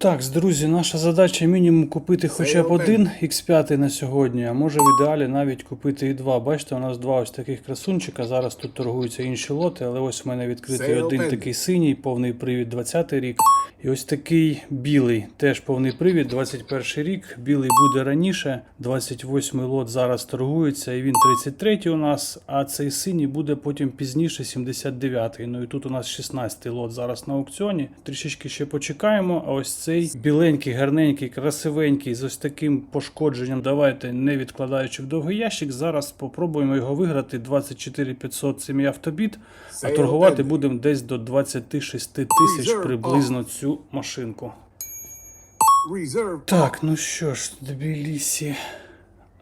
Так, друзі, наша задача мінімум купити хоча б один X5 на сьогодні, а може в ідеалі навіть купити і два. Бачите, у нас два ось таких красунчика. Зараз тут торгуються інші лоти, але ось в мене відкритий один такий синій, повний привід 20 рік. І ось такий білий, теж повний привід, 21 рік. Білий буде раніше, 28 лот зараз торгується, і він 33 у нас, а цей синій буде потім пізніше, 79-й. Ну і тут у нас 16 лот зараз на аукціоні. Трішечки ще почекаємо. А ось цей біленький, гарненький, красивенький, з ось таким пошкодженням. Давайте, не відкладаючи в довгий ящик, зараз попробуємо його виграти. 24 500 це мій автобіт, а торгувати будемо десь до 26 тисяч приблизно цю машинку. Так, ну що ж, Тбілісі.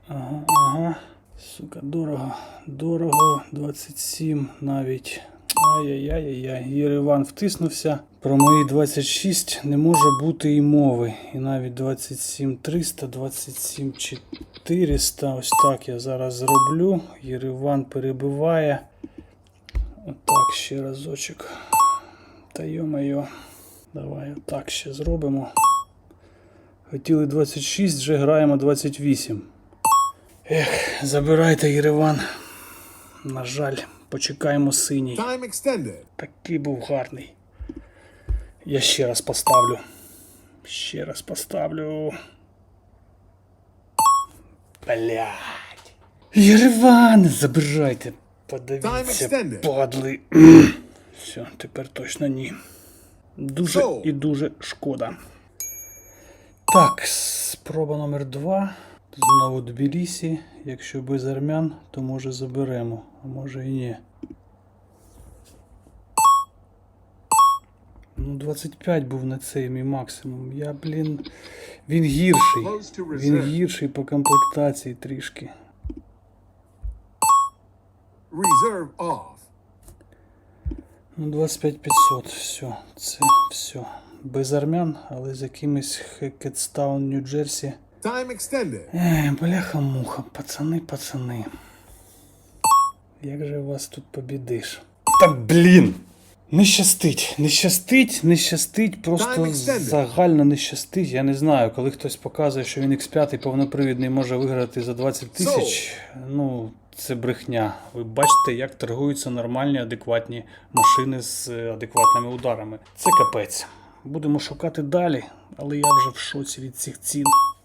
Ага, ага. Сука, дорого. Дорого. 27 навіть. Ай-яй-яй-яй. Єреван втиснувся. Про мої 26 не може бути і мови. І навіть 27 300, 27 400. Ось так я зараз зроблю. Єреван перебиває. Отак ще разочок. Та йо-моє. Давай отак ще зробимо. Хотіли 26, вже граємо 28. Ех, забирайте Єреван. На жаль, почекаємо синій. Такий був гарний. Я ще раз поставлю. Ще раз поставлю. Блять. Єреван, забирайте. Подивіться, падли. Все, тепер точно ні. Дуже і дуже шкода. Так, спроба номер два. Знову Тбілісі. Якщо без армян, то може заберемо, а може і ні. Ну, 25 був на цей мій максимум. Я, блін. Він гірший. Він гірший по комплектації трішки. Reserve off. Ну, 25 500, все, це все. Без армян, але з якимось Хекетстаун, Нью-Джерсі. Time extended. Ей, бляха-муха, пацани, пацани. Як же вас тут побідиш? Та блін! Не щастить, не щастить, не щастить, просто загально не щастить. Я не знаю, коли хтось показує, що він X5 повнопривідний може виграти за 20 тисяч. Ну, це брехня. Ви бачите, як торгуються нормальні, адекватні машини з е, адекватними ударами. Це капець. Будемо шукати далі, але я вже в шоці від цих цін.